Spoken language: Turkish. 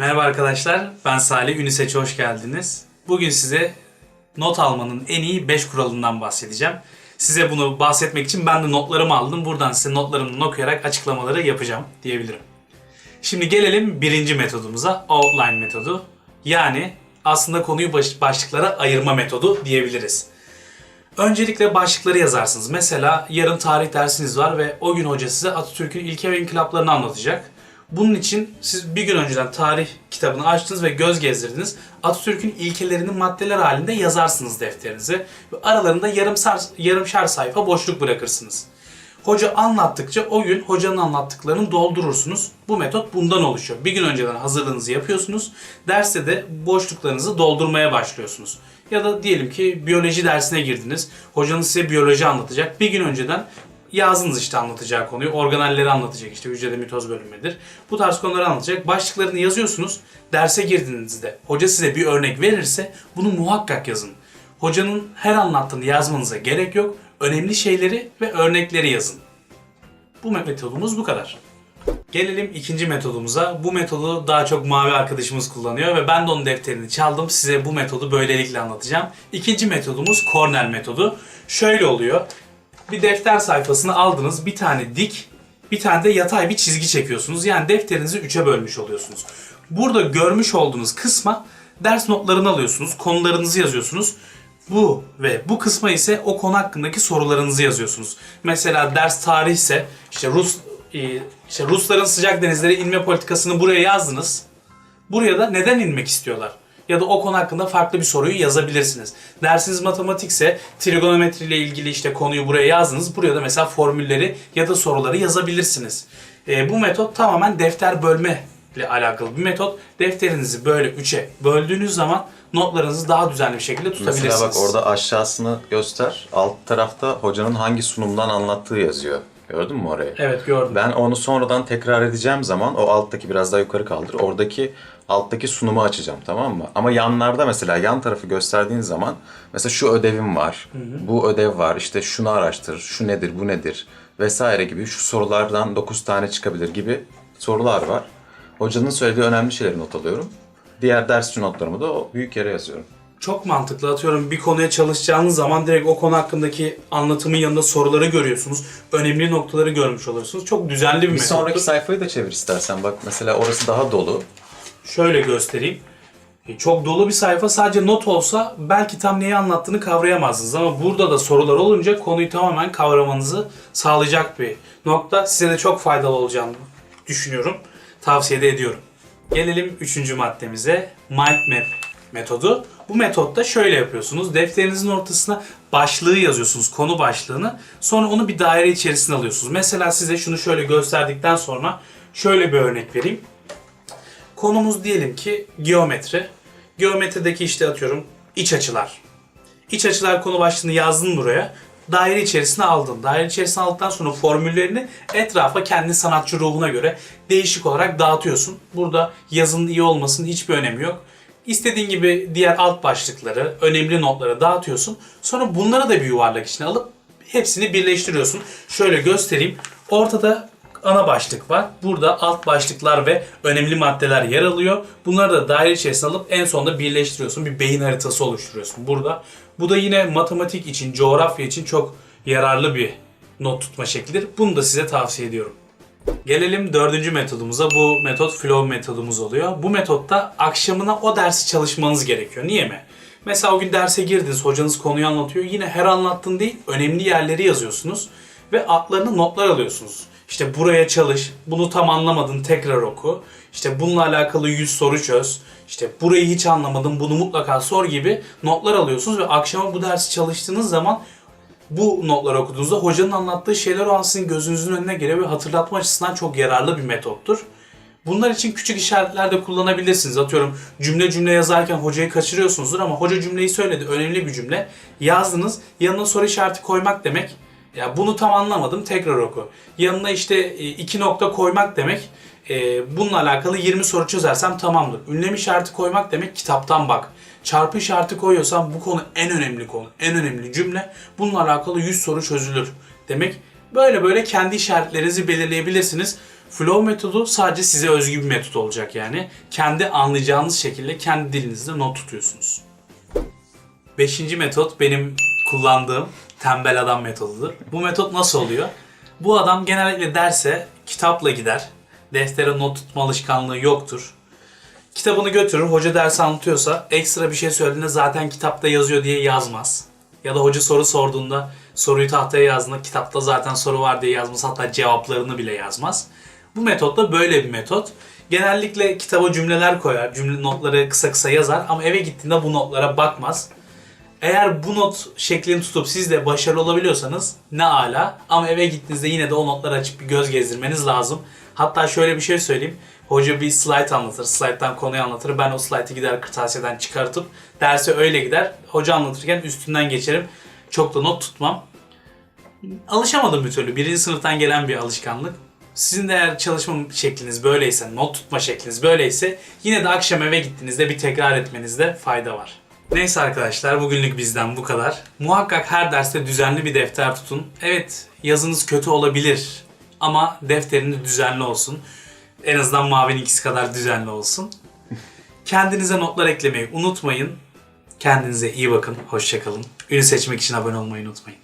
Merhaba arkadaşlar, ben Salih, Uniseç'e hoş geldiniz. Bugün size not almanın en iyi 5 kuralından bahsedeceğim. Size bunu bahsetmek için ben de notlarımı aldım. Buradan size notlarımdan okuyarak açıklamaları yapacağım diyebilirim. Şimdi gelelim birinci metodumuza, outline metodu. Yani aslında konuyu baş- başlıklara ayırma metodu diyebiliriz. Öncelikle başlıkları yazarsınız. Mesela yarın tarih dersiniz var ve o gün hoca size Atatürk'ün ilke ve inkılaplarını anlatacak. Bunun için siz bir gün önceden tarih kitabını açtınız ve göz gezdirdiniz. Atatürk'ün ilkelerini maddeler halinde yazarsınız defterinize. Ve aralarında yarım sar, yarımşar sayfa boşluk bırakırsınız. Hoca anlattıkça o gün hocanın anlattıklarını doldurursunuz. Bu metot bundan oluşuyor. Bir gün önceden hazırlığınızı yapıyorsunuz. Derste de boşluklarınızı doldurmaya başlıyorsunuz. Ya da diyelim ki biyoloji dersine girdiniz. Hocanız size biyoloji anlatacak. Bir gün önceden yazdınız işte anlatacağı konuyu. Organelleri anlatacak işte hücrede mitoz bölünmedir. Bu tarz konuları anlatacak. Başlıklarını yazıyorsunuz. Derse girdiğinizde hoca size bir örnek verirse bunu muhakkak yazın. Hocanın her anlattığını yazmanıza gerek yok. Önemli şeyleri ve örnekleri yazın. Bu metodumuz bu kadar. Gelelim ikinci metodumuza. Bu metodu daha çok mavi arkadaşımız kullanıyor ve ben de onun defterini çaldım. Size bu metodu böylelikle anlatacağım. İkinci metodumuz Cornell metodu. Şöyle oluyor. Bir defter sayfasını aldınız. Bir tane dik, bir tane de yatay bir çizgi çekiyorsunuz. Yani defterinizi üçe bölmüş oluyorsunuz. Burada görmüş olduğunuz kısma ders notlarını alıyorsunuz. Konularınızı yazıyorsunuz. Bu ve bu kısma ise o konu hakkındaki sorularınızı yazıyorsunuz. Mesela ders tarih ise işte Rus e, işte Rusların sıcak denizlere inme politikasını buraya yazdınız. Buraya da neden inmek istiyorlar? Ya da o konu hakkında farklı bir soruyu yazabilirsiniz. Dersiniz matematikse trigonometri ile ilgili işte konuyu buraya yazdınız. Buraya da mesela formülleri ya da soruları yazabilirsiniz. E, bu metot tamamen defter bölme ile alakalı bir metot. Defterinizi böyle üçe böldüğünüz zaman notlarınızı daha düzenli bir şekilde tutabilirsiniz. Mesela bak orada aşağısını göster. Alt tarafta hocanın hangi sunumdan anlattığı yazıyor. Gördün mü orayı? Evet gördüm. Ben onu sonradan tekrar edeceğim zaman o alttaki biraz daha yukarı kaldır. Oradaki alttaki sunumu açacağım tamam mı? Ama yanlarda mesela yan tarafı gösterdiğin zaman mesela şu ödevim var. Bu ödev var. işte şunu araştır. Şu nedir? Bu nedir? Vesaire gibi şu sorulardan 9 tane çıkabilir gibi sorular var. Hocanın söylediği önemli şeyleri not alıyorum. Diğer ders notlarımı da o büyük yere yazıyorum. Çok mantıklı. Atıyorum bir konuya çalışacağınız zaman direkt o konu hakkındaki anlatımın yanında soruları görüyorsunuz. Önemli noktaları görmüş oluyorsunuz. Çok düzenli bir, Bir metottur. sonraki sayfayı da çevir istersen. Bak mesela orası daha dolu. Şöyle göstereyim. E, Çok dolu bir sayfa sadece not olsa belki tam neyi anlattığını kavrayamazsınız ama burada da sorular olunca konuyu tamamen kavramanızı sağlayacak bir nokta. Size de çok faydalı olacağını düşünüyorum. Tavsiye de ediyorum. Gelelim üçüncü maddemize. Mind Map metodu. Bu metotta şöyle yapıyorsunuz. Defterinizin ortasına başlığı yazıyorsunuz, konu başlığını. Sonra onu bir daire içerisine alıyorsunuz. Mesela size şunu şöyle gösterdikten sonra şöyle bir örnek vereyim. Konumuz diyelim ki geometri. Geometrideki işte atıyorum iç açılar. İç açılar konu başlığını yazdın buraya. Daire içerisine aldın. Daire içerisine aldıktan sonra formüllerini etrafa kendi sanatçı ruhuna göre değişik olarak dağıtıyorsun. Burada yazının iyi olmasının hiçbir önemi yok. İstediğin gibi diğer alt başlıkları, önemli notları dağıtıyorsun. Sonra bunları da bir yuvarlak içine alıp hepsini birleştiriyorsun. Şöyle göstereyim. Ortada ana başlık var. Burada alt başlıklar ve önemli maddeler yer alıyor. Bunları da daire içerisine alıp en sonunda birleştiriyorsun. Bir beyin haritası oluşturuyorsun burada. Bu da yine matematik için, coğrafya için çok yararlı bir not tutma şeklidir. Bunu da size tavsiye ediyorum. Gelelim dördüncü metodumuza. Bu metot flow metodumuz oluyor. Bu metotta akşamına o dersi çalışmanız gerekiyor. Niye mi? Mesela o gün derse girdiniz, hocanız konuyu anlatıyor. Yine her anlattığın değil, önemli yerleri yazıyorsunuz. Ve altlarına notlar alıyorsunuz. İşte buraya çalış, bunu tam anlamadın tekrar oku. İşte bununla alakalı 100 soru çöz. İşte burayı hiç anlamadım, bunu mutlaka sor gibi notlar alıyorsunuz. Ve akşama bu dersi çalıştığınız zaman bu notları okuduğunuzda hocanın anlattığı şeyler o an sizin gözünüzün önüne geliyor ve hatırlatma açısından çok yararlı bir metottur. Bunlar için küçük işaretler de kullanabilirsiniz. Atıyorum cümle cümle yazarken hocayı kaçırıyorsunuzdur ama hoca cümleyi söyledi. Önemli bir cümle. Yazdınız. Yanına soru işareti koymak demek. Ya bunu tam anlamadım tekrar oku. Yanına işte e, iki nokta koymak demek. e, Bununla alakalı 20 soru çözersem tamamdır. Ünlem işareti koymak demek kitaptan bak. Çarpı işareti koyuyorsam bu konu en önemli konu. En önemli cümle. Bununla alakalı 100 soru çözülür. Demek Böyle böyle kendi işaretlerinizi belirleyebilirsiniz. Flow metodu sadece size özgü bir metot olacak yani. Kendi anlayacağınız şekilde kendi dilinizde not tutuyorsunuz. Beşinci metot benim kullandığım tembel adam metodudur. Bu metot nasıl oluyor? Bu adam genellikle derse kitapla gider. Deftere not tutma alışkanlığı yoktur. Kitabını götürür, hoca ders anlatıyorsa ekstra bir şey söylediğinde zaten kitapta yazıyor diye yazmaz. Ya da hoca soru sorduğunda soruyu tahtaya yazdığında kitapta zaten soru var diye yazmaz. Hatta cevaplarını bile yazmaz. Bu metot da böyle bir metot. Genellikle kitaba cümleler koyar, cümle notları kısa kısa yazar ama eve gittiğinde bu notlara bakmaz. Eğer bu not şeklini tutup siz de başarılı olabiliyorsanız ne ala. Ama eve gittiğinizde yine de o notları açıp bir göz gezdirmeniz lazım. Hatta şöyle bir şey söyleyeyim. Hoca bir slide anlatır. Slide'dan konuyu anlatır. Ben o slide'ı gider kırtasiyeden çıkartıp derse öyle gider. Hoca anlatırken üstünden geçerim. Çok da not tutmam. Alışamadım bir türlü. Birinci sınıftan gelen bir alışkanlık. Sizin de eğer çalışma şekliniz böyleyse, not tutma şekliniz böyleyse yine de akşam eve gittiğinizde bir tekrar etmenizde fayda var. Neyse arkadaşlar bugünlük bizden bu kadar. Muhakkak her derste düzenli bir defter tutun. Evet yazınız kötü olabilir ama defteriniz düzenli olsun. En azından mavinin ikisi kadar düzenli olsun. Kendinize notlar eklemeyi unutmayın. Kendinize iyi bakın. Hoşçakalın. Ünü seçmek için abone olmayı unutmayın.